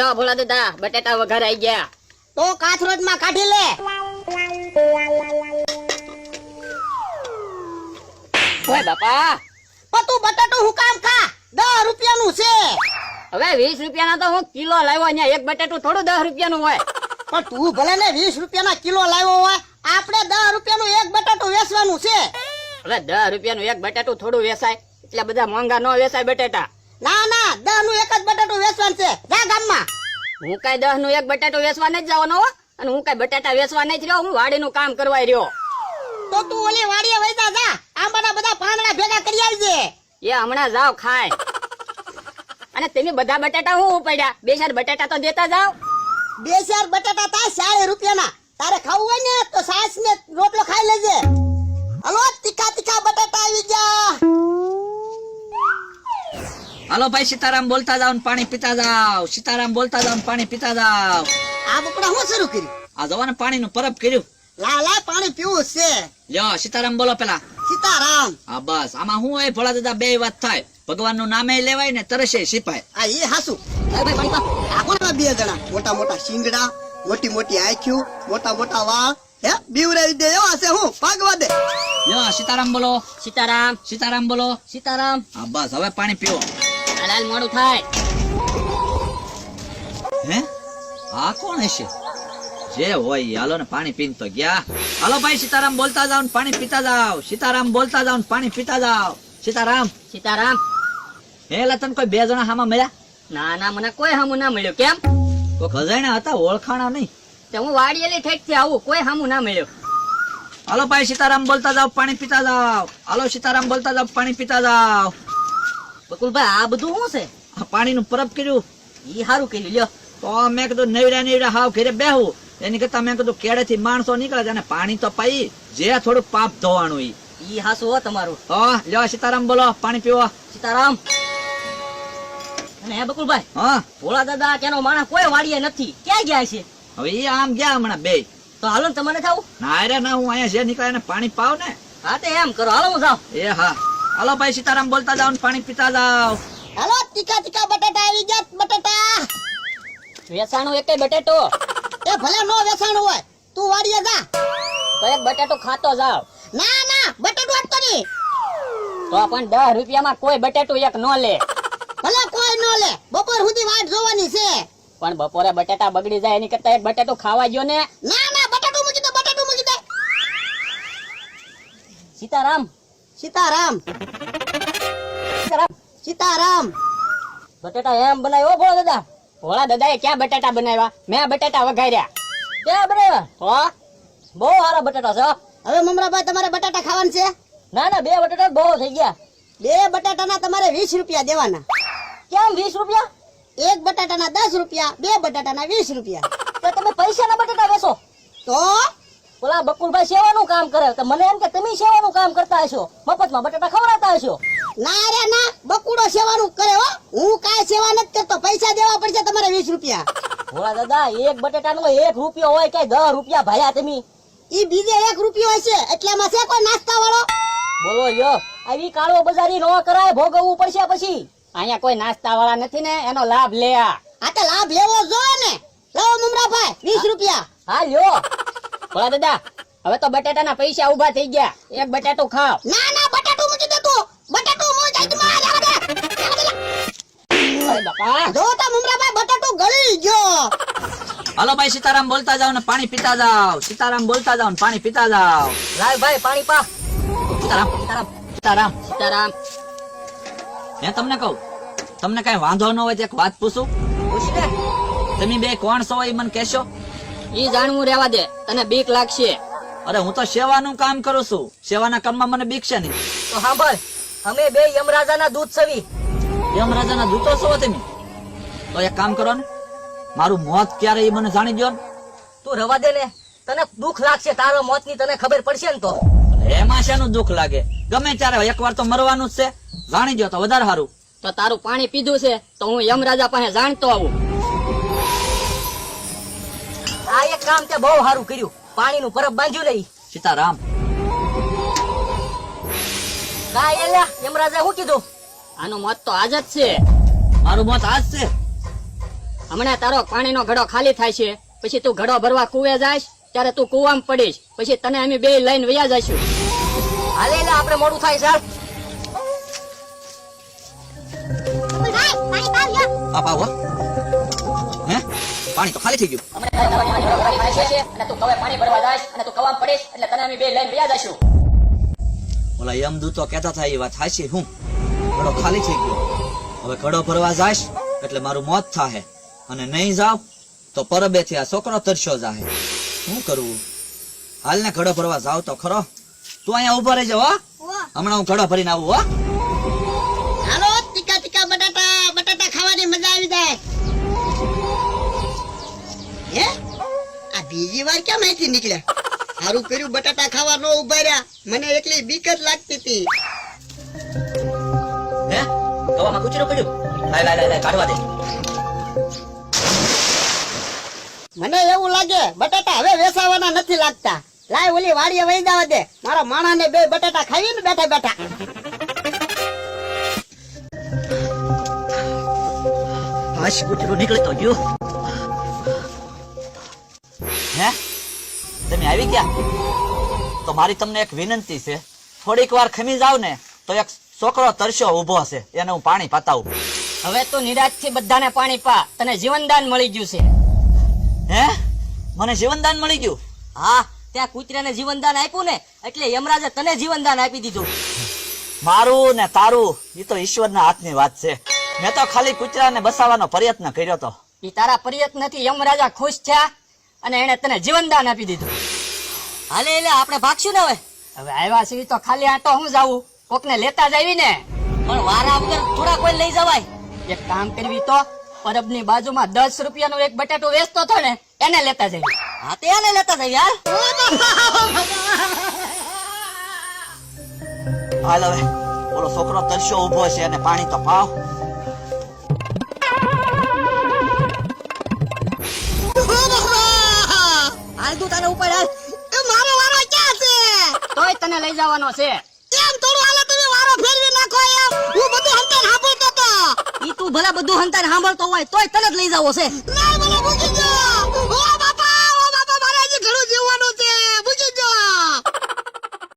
તો ભોળા દાદા બટેટા વઘાર આવી ગયા. તો કાથરોજમાં કાઢી લે. ઓય બાપા. પણ તું બટાટો હું કામ ખા? દસ રૂપિયાનું છે. હવે વીસ રૂપિયાના તો હું કિલો લાવ્યો અહીંયા. એક બટેટું થોડું દસ રૂપિયાનું હોય. પણ તું ભલે ને વીસ રૂપિયાના કિલો લાવ્યો હોય આપણે દસ રૂપિયાનું એક બટાટું વેચવાનું છે. હવે દસ રૂપિયાનું એક બટેટું થોડું વેચાય. એટલે બધા મોંઘા ન વેચાય બટેટા. ના ના દસનું એક જ બટાટું હું કઈ દસનું એક બટાટો વેચવા નથી જવાનો અને હું કઈ બટાટા વેચવા નથી રહ્યો હું વાડીનું કામ કરવા રહ્યો. તો તું ઓલી વાડીએ વૈતા જા. આંબાના બધા પાંદડા ભેગા કરી આવજે. એ હમણાં જાવ ખાય. અને તમે બધા બટાટા હું ઉપાડ્યા? બે ચાર બટાટા તો દેતા જાવ. બે ચાર બટાટા તા સાડે રૂપિયાના. તારે ખાવું હોય ને તો સાસ ને રોટલો ખાઈ લેજે. હલો? હાલો ભાઈ સીતારામ બોલતા જાવ ને પાણી પીતા જાવ સીતારામ બોલતા જાવ ને પાણી પીતા જાવ આ બકડા હું શરૂ કર્યું? આ જવાને પાણી નું પરબ કર્યું. લા લા પાણી પીવું છે. લ્યો સીતારામ બોલો પેલા. સીતારામ. હા બસ. આમાં હું એ ભોળા દાદા બે વાત થાય. ભગવાનનું નામે લેવાય ને તરસે સિપાય. આ એ હાસુ. ભાઈ ભાઈ પાણી આ કોણ બે જણા? મોટા મોટા શિંગડા મોટી મોટી આંખ્યું મોટા મોટા વાળ. હે બીવરાવી દે એવા છે હું. ભાગવા દે. લ્યો સીતારામ બોલો. સીતારામ. સીતારામ બોલો. સીતારામ. હા બસ. હવે પાણી પીવો હાલ મોડું થાય. હે? આ કોણ હશે? જે હોય હાલો ને પાણી પીન તો ગયા. હાલો ભાઈ સીતારામ બોલતા જાવ ને પાણી પીતા જાવ સીતારામ બોલતા જાવ ને પાણી પીતા જાવ સીતારામ. સીતારામ. હે તને કોઈ બે જણા હામાં મળ્યા? ના ના મને કોઈ હામું ના મળ્યું. કેમ? તો ખજાણા હતા ઓળખાણા નહીં. તે હું વાડીએલી ઠેકથી આવું કોઈ હામું ના મળ્યું. હાલો ભાઈ સીતારામ બોલતા જાવ પાણી પીતા જાવ હાલો સીતારામ બોલતા જાવ પાણી પીતા જાઓ. બકુલભાઈ આ બધું શું છે? આ પાણીનું પરબ કર્યું. એ સારું કર્યું લ્યો. તો મેં કીધું નવરા નવરા હાવ ઘેરે બેહું. એની કરતા મેં કીધું કેળેથી માણસો નીકળે છે અને પાણી તો પાઈ જે થોડું પાપ ધોવાનું ઈ. ઈ હાસુ હો તમારું. તો લ્યો સીતારામ બોલો પાણી પીવો. સીતારામ. અને હે બકુલભાઈ હા. ભોળા દાદા કેનો માણસ કોઈ વાડીએ નથી. ક્યાં ગયા છે? હવે ઈ આમ ગયા હમણાં બે. તો હાલો ને તમારે થાવું ના રે ના હું અહીંયા જે નીકળે પાણી પાવ ને હા તે એમ કરો. હાલો હું જાઉં. એ હા. હાલો ભાઈ સીતારામ બોલતા જાઓ પાણી પીતા જાઓ. હલો તીખા તીખા બટાટા આવી ગયા બટાટા. વેસાણું એક બટેટો. એ ભલે નો વેસાણું હોય તું વાડીએ જા. તો એક બટેટો ખાતો જાવ ના ના બટેટો આપતો નહીં. તો પણ દસ રૂપિયામાં કોઈ બટેટો એક નો લે. ભલે કોઈ નો લે બપોર સુધી વાટ જોવાની છે. પણ બપોરે બટેટા બગડી જાય એની કરતા એક બટેટો ખાવા ગયો ને. ના ના બટેટો મૂકી દે બટેટો મૂકી દે. સીતારામ સીતારામ. સીતારામ. બટેટા એમ બનાવ્યો? ભોળા દાદા. ભોળા દાદાએ ક્યાં બટેટા બનાવ્યા? મેં બટેટા વઘાર્યા. ક્યાં બનાવ્યા? હો? બહુ સારા બટેટા છે હવે મમરાભાઈ તમારે બટાટા ખાવાના છે? ના ના બે બટાટા બહુ થઈ ગયા. બે બટાટાના તમારે વીસ રૂપિયા દેવાના. કેમ વીસ રૂપિયા? એક બટાટાના દસ રૂપિયા બે બટાટાના વીસ રૂપિયા. તો તમે પૈસાના બટાટા વેચો. તો? ઓલા બકુલભાઈ સેવાનું કામ કરે તો મને એમ કે તમે સેવાનું કામ કરતા હશો? મફતમાં બટાટા ખવડાતા હશો? ના રે ના. બકુડો સેવાનું કરે હો. હું કાંઈ સેવા નથી કરતો. પૈસા દેવા પડશે તમારે વીસ રૂપિયા. ભોળા દાદા એક બટેટાનો એક રૂપિયો હોય કે દસ રૂપિયા ભાયા તમે? ઈ બીજે એક રૂપિયો હશે. એટલામાં છે કોઈ નાસ્તા વાળો બોલો યો આવી કાળો બજારી નો કરાય ભોગવવું પડશે પછી. અહીંયા કોઈ નાસ્તા વાળા નથી ને એનો લાભ લે આ. તો લાભ લેવો જો ને. લાવો મમરાભાઈ વીસ રૂપિયા. હા લ્યો. ભોળા દાદા હવે તો બટેટાના પૈસા ઊભા થઈ ગયા. એક બટેટું ખાવ. ના ના બટાટું મૂકી દે તું. બટાટું મોય જાય તું મારા લેવા દે બાપા. જો તો મુમરાભાઈ બટાટું ગળી ગયો. હાલો ભાઈ સીતારામ બોલતા જાવ ને પાણી પીતા જાવ સીતારામ બોલતા જાવ ને પાણી પીતા જાવ લાવ ભાઈ પાણી પા. સીતારામ સીતારામ સીતારામ. સીતારામ. મેં તમને કહું તમને કઈ વાંધો ન હોય તો એક વાત પૂછું. પૂછી દે તમે બે કોણ છો એ મને કહેશો? ઈ જાણવું રેવા દે તને બીક લાગશે. અરે હું તો સેવાનું કામ કરું છું. સેવાના કામમાં મને બીક છે નહીં તો સાંભળ અમે બે યમરાજાના દૂત સવી યમરાજાના દૂતો છો તમે? તો એક કામ કરો ને મારું મોત ક્યારે એ મને જાણી દો તું રવા દે ને તને દુઃખ લાગશે તારો મોતની તને ખબર પડશે ને તો. એમાં શેનું દુઃખ લાગે? ગમે ત્યારે એકવાર તો મરવાનું જ છે. જાણી દો તો વધારે સારું. તો તારું પાણી પીધું છે તો હું યમરાજા પાસે જાણતો આવું. એક કામ તે બહુ સારું કર્યું. પાણીનું પરબ બાંધ્યું નહીં સીતારામ. એલા યમરાજા શું કીધું? આનું મત તો આજ જ છે. મારું મોત આજ છે. હમણાં તારો પાણીનો ઘડો ખાલી થાય છે. પછી તું ઘડો ભરવા કુવે જાય ત્યારે તું કુવામાં પડીશ. પછી તને અમે બે લઈને વયા જઈશું. હાલે આપણે મોડું થાય સાહેબ આપા પાણી તો ખાલી થઈ ગયું. હમણાં પાણી છે અને તું કવે પાણી ભરવા જાય અને તું કવામ પડીશ એટલે તને અમે બે લઈને વયા જશું ઓલા યમદૂતો કહેતા થાય એ વાત સાચી હું? ઘડો ખાલી થઈ ગયો. હવે ઘડો ભરવા જાશ એટલે મારું મોત થાહે. અને નહીં જાવ તો પરબેથી આ છોકરો તરસ્યો જાહે. શું કરવું? હાલ ને ઘડો ભરવા જાવ તો ખરો. તું અહીંયા ઊભો રહેજો હો. હમણાં હું ઘડો ભરીને આવું હો. વાર કેમ અહીંથી નીકળ્યા? સારું કર્યું બટાટા ખાવા નો ઊભા રહ્યા મને એટલી બીક જ લાગતી હતી. હે? કવામાં કૂચરો પડ્યું? લાય લાય લાય લાય કાઢવા દે. મને એવું લાગે બટાટા હવે વેસાવાના નથી લાગતા. લાય ઓલી વાડીએ વહી જવા દે. મારા માણાને બે બટાટા ખાવી ને બેઠા બેઠા. આશ કૂતરો નીકળતો ગયો. આવી ગયા. તો મારી તમને એક વિનંતી છે. થોડીક વાર ખમી જાવ ને તો એક છોકરો તરસ્યો ઊભો હશે. એને હું પાણી પતાવું. હવે તું નિરાજથી બધાને પાણી પા. તને જીવનદાન મળી ગયું છે. હે? મને જીવનદાન મળી ગયું? હા ત્યાં કૂતરાને જીવનદાન આપ્યું ને એટલે યમરાજે તને જીવનદાન આપી દીધું. મારું ને તારું એ તો ઈશ્વરના હાથની વાત છે. મેં તો ખાલી કૂતરાને બસાવવાનો પ્રયત્ન કર્યો તો. ઈ તારા પ્રયત્નથી યમરાજા ખુશ થયા અને એને તને જીવનદાન આપી દીધું. હાલે એટલે આપણે ભાગશું ને હવે. હવે આવ્યા છીએ તો ખાલી આટો હું જાવું કોકને લેતા જ આવી ને. પણ વારા વગર થોડા કોઈ લઈ જવાય. એક કામ કરવી તો પરબની બાજુમાં દસ રૂપિયાનું એક બટાટું વેચતો હતો ને એને લેતા જઈએ હા તે એને લેતા જઈએ યાર હાલ હવે ઓલો છોકરો તરસ્યો ઊભો છે અને પાણી તો પાવ. જવાનો છે. એમ થોડું હાલે તમે વારો ફેરવી નાખો એમ? હું બધું હંતાન સાંભળતો તો. ઈ તું ભલા બધું હંતાન સાંભળતો હોય તોય તને જ લઈ જવો છે. ના મને મૂકી